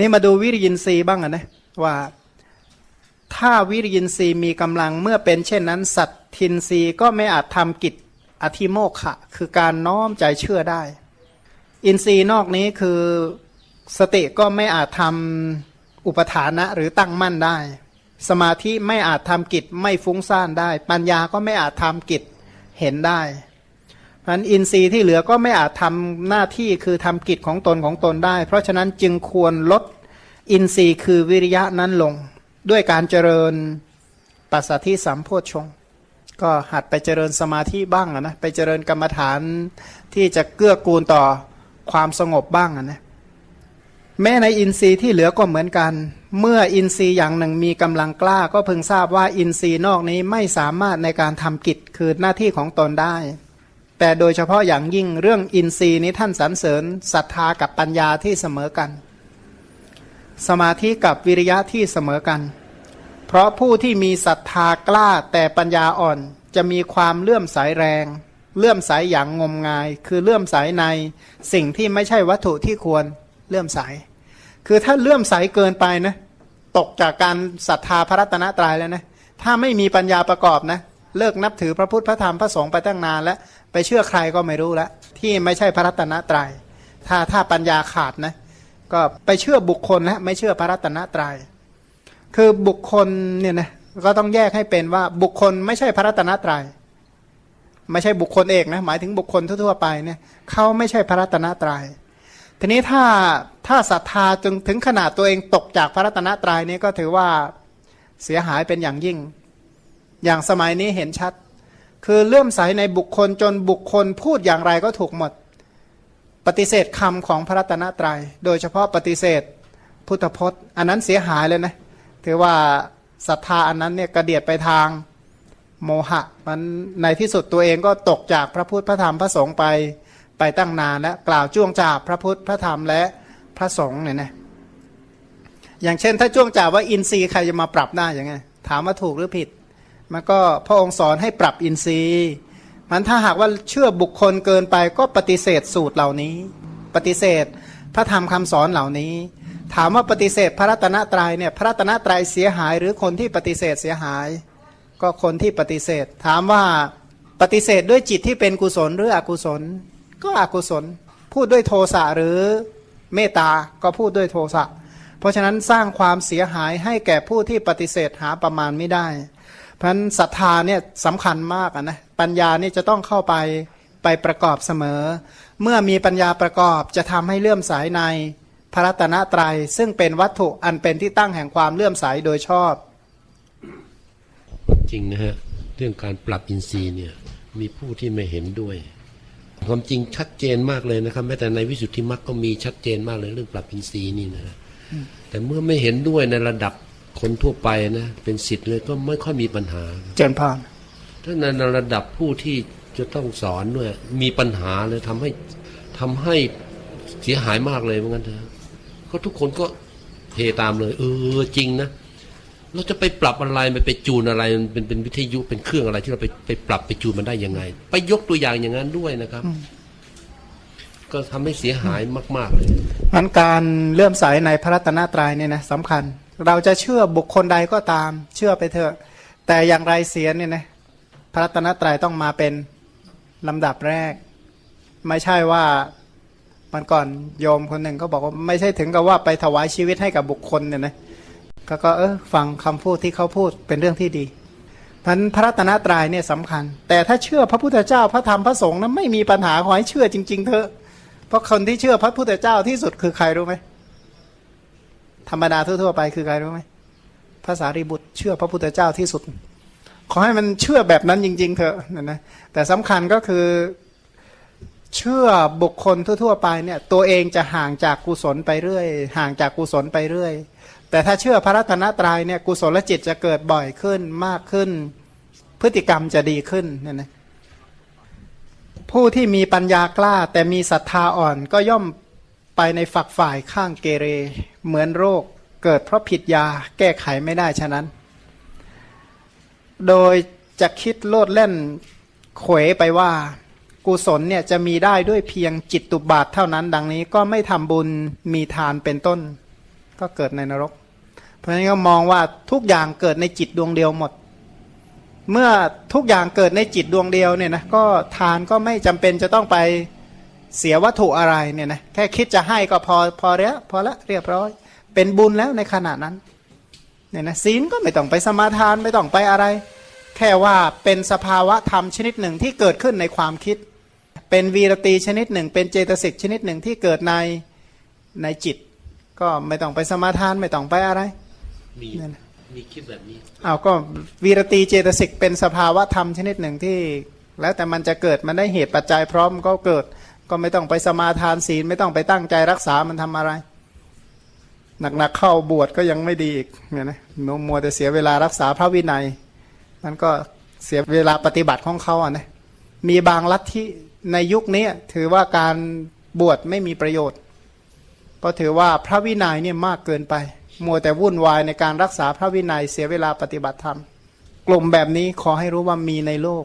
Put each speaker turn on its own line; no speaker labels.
นี่มาดูวิริยินทรีย์บ้างอะนะว่าถ้าวิริยินทรีย์มีกำลังเมื่อเป็นเช่นนั้น สัตทินทรีย์ก็ไม่อาจทำกิจอธิโมกขะ คือการน้อมใจเชื่อได้ อินทรีย์นอกนี้คือสติก็ไม่อาจทำอุปทานะหรือตั้งมั่นได้ สมาธิไม่อาจทำกิจไม่ฟุ้งซ่านได้ ปัญญาก็ไม่อาจทำกิจเห็นได้ พันอินทรีย์ที่เหลือก็ไม่อาจทำหน้าที่คือทำกิจของตนของตนได้ เพราะฉะนั้นจึงควรลดอินทรีย์คือวิริยะนั้นลง ด้วยการเจริญปัสสัทธิสัมโพชฌงค์ก็หัดไปเจริญสมาธิบ้างนะไปเจริญกรรมฐานที่จะเกื้อกูลต่อความสงบบ้างนะแม้ในอินทรีย์ที่เหลือก็เหมือนกัน เมื่ออินทรีย์อย่างหนึ่งมีกำลังกล้า ก็พึงทราบว่าอินทรีย์นอกนี้ไม่สามารถในการทำกิจคือหน้าที่ของตนได้ แต่โดยเฉพาะอย่างยิ่งเรื่องอินทรีย์นี้ท่านสรรเสริญศรัทธากับปัญญาที่เสมอกัน สมาธิกับวิริยะที่เสมอกัน เพราะผู้ที่มีศรัทธากล้าแต่ปัญญาอ่อนจะมีความเลื่อมใสแรง เลื่อมใสอย่างงมงาย คือเลื่อมใสในสิ่งที่ไม่ใช่วัตถุที่ควรเลื่อมใสคือถ้าเลื่อมใสเกินไปนะตกจากการศรัทธาพระรัตนตรัยแล้วนะถ้าไม่มีปัญญาประกอบนะ เลิกนับถือพระพุทธพระธรรมพระสงฆ์ไปตั้งนานแล้ว ไปเชื่อใครก็ไม่รู้แล้ว ที่ไม่ใช่พระรัตนตรยัยถ้าถ้าปัญญาขาดนะก็ไปเชื่อบุคคลและไม่เชื่อพระรัตนตรยัยคือบุคคลเนี่ยนะก็ต้องแยกให้เป็นว่าบุคคลไม่ใช่พระรัตนตรยัยไม่ใช่บุคคลเอกนะหมายถึงบุคคลทั่วๆไปเนี่ยเขาไม่ใช่พระรัตนตรยัยทีนี้ถ้าถ้าศรัทธาจนถึงขนาดตัวเองตกจากพระรัตนตรัยนี้ก็ถือว่าเสียหายเป็นอย่างยิ่ง อย่างสมัยนี้เห็นชัด คือเลื่อมใสในบุคคลจนบุคคลพูดอย่างไรก็ถูกหมด ปฏิเสธคำของพระรัตนตรยัย โดยเฉพาะปฏิเสธพุทธพจน์ อันนั้นเสียหายเลยนะ ถือว่าศรัทธาอันนั้นเนี่ยกระเดียดไปทางโมหะ มันในที่สุดตัวเองก็ตกจากพระพุทธพระธรรมพระสงฆ์ไปไปตั้งนานแล้วกล่าวจ้วงจาบพระพุทธพระธรรมและพระสงฆ์เนี่ยนะอย่างเช่น ถ้าจ้วงจาบว่าอินทรีย์ใครจะมาปรับได้ยังไงถามว่าถูกหรือผิด มันก็พระองค์สอนให้ปรับอินทรีย์ มันถ้าหากว่าเชื่อบุคคลเกินไปก็ปฏิเสธสูตรเหล่านี้ ปฏิเสธพระธรรมคำสอนเหล่านี้ ถามว่าปฏิเสธพระรัตนตรัยเนี่ยพระรัตนตรัยเสียหาย หรือคนที่ปฏิเสธเสียหาย ก็คนที่ปฏิเสธ ถามว่าปฏิเสธด้วยจิตที่เป็นกุศลหรืออกุศล ก็อกุศล พูดด้วยโทสะหรือเมตตาก็พูดด้วยโทสะเพราะฉะนั้นสร้างความเสียหายให้แก่ผู้ที่ปฏิเสธหาประมาณไม่ได้ พราะฉะนั้นศรัทธาเนี่ยสำคัญมากนะปัญญานี่จะต้องเข้าไปไปประกอบเสมอ เมื่อมีปัญญาประกอบจะทำให้เลื่อมใสในพระรัตนตรัยซึ่งเป็นวัตถุอันเป็นที่ตั้งแห่งความเลื่อมใสโดยชอบ
จริงนะฮะ เรื่องการปรับอินทรีย์เนี่ยมีผู้ที่ไม่เห็นด้วย ความจริงชัดเจนมากเลยนะครับแม้แต่ในวิสุทธิมรรคก็มีชัดเจนมากเลยเรื่องปรับอินทรีย์นี่นะแต่เมื่อไม่เห็นด้วยในระดับ คนทั่วไปนะเป็นสิทธิ์เลยก็ไม่ค่อยมีปัญหา
เจริญพร
ถ้าในระดับผู้ที่จะต้องสอนด้วยมีปัญหาเลยทำให้ทำให้เสียหายมากเลยเหมือนกันเถอะก็ทุกคนก็เทตามเลย เออจริงนะเราจะไปปรับอะไรไปไปจูนอะไรมันเป็นเป็นวิทยุเป็นเครื่องอะไรที่เราไปไปปรับไปจูนมันได้ยังไง ไปยกตัวอย่างอย่างนั้นด้วยนะครับ ก็ทำให้เสียหายมาก ๆ เลย
มันการเลื่อมใสในพระรัตนตรัยเนี่ยนะสำคัญ เราจะเชื่อบุคคลใดก็ตาม เชื่อไปเถอะ แต่อย่างไรเสียเนี่ยนะพระรัตนตรัยต้องมาเป็นลำดับแรก ไม่ใช่ว่ามันก่อนโยมคนหนึ่งเขาบอกว่าไม่ใช่ถึงกับว่าไปถวายชีวิตให้กับบุคคลเนี่ยนะก็ก็เออฟังคำพูดที่เขาพูดเป็นเรื่องที่ดีพันพระรัตนตรัยเนี่ยสำคัญ แต่ถ้าเชื่อพระพุทธเจ้าพระธรรมพระสงฆ์นะไม่มีปัญหาขอให้เชื่อจริง ๆ เถอะเพราะคนที่เชื่อพระพุทธเจ้าที่สุดคือใครรู้ไหม ธรรมดาทั่วๆไปคือใครรู้ไหมภาษารีบุตรเชื่อพระพุทธเจ้าที่สุด ขอให้มันเชื่อแบบนั้นจริง ๆ เถอะนะนะแต่สำคัญก็คือเชื่อบุคคลทั่ว ๆ ไปเนี่ยตัวเองจะห่างจากกุศลไปเรื่อย ห่างจากกุศลไปเรื่อย แต่ถ้าเชื่อพระรัตนตรัยเนี่ยกุศลจิตจะเกิดบ่อยขึ้นมากขึ้น พฤติกรรมจะดีขึ้นเนี่ยนะผู้ที่มีปัญญากล้าแต่มีศรัทธาอ่อนก็ย่อมไปในฝักฝ่ายข้างเกเร เหมือนโรคเกิดเพราะผิดยาแก้ไขไม่ได้ฉะนั้น โดยจะคิดโลดเล่นเขวไปว่า กุศลเนี่ยจะมีได้ด้วยเพียงจิตตุบาทเท่านั้น ดังนี้ก็ไม่ทำบุญมีทานเป็นต้น ก็เกิดในนรก เพราะฉะนั้นก็มองว่าทุกอย่างเกิดในจิตดวงเดียวหมด เมื่อทุกอย่างเกิดในจิตดวงเดียวเนี่ยนะก็ทานก็ไม่จำเป็นจะต้องไป เสียวัตถุอะไรเนี่ยนะแค่คิดจะให้ก็พอพอแล้วพอละเรียบร้อย เป็นบุญแล้วในขณะนั้นเนี่ยนะศีลก็ไม่ต้องไปสมาทานไม่ต้องไปอะไร แค่ว่าเป็นสภาวะธรรมชนิดหนึ่งที่เกิดขึ้นในความคิด เป็นวีรตีชนิดหนึ่ง เป็นเจตสิกชนิดหนึ่งที่เกิดในในจิต ก็ไม่ต้องไปสมาทานไม่ต้องไปอะไร
มี
นั่นน่ะ
มีคิดแบบนี้
เอาก็วีรตีเจตสิกเป็นสภาวะธรรมชนิดหนึ่งที่ แล้วแต่มันจะเกิดมันได้เหตุปัจจัยพร้อมก็เกิด ก็ไม่ต้องไปสมาทานศีล ไม่ต้องไปตั้งใจรักษามันทำอะไร หนักๆเข้าบวชก็ยังไม่ดีอีกเนี่ยนะมัวมัวแต่เสียเวลารักษาพระวินัย มันก็เสียเวลาปฏิบัติของเขาอะนะมีบางลัทธิในยุคนี้ถือว่าการบวชไม่มีประโยชน์ เพราะถือว่าพระวินัยเนี่ยมากเกินไป มัวแต่วุ่นวายในการรักษาพระวินัยเสียเวลาปฏิบัติธรรม กลุ่มแบบนี้ขอให้รู้ว่ามีในโลก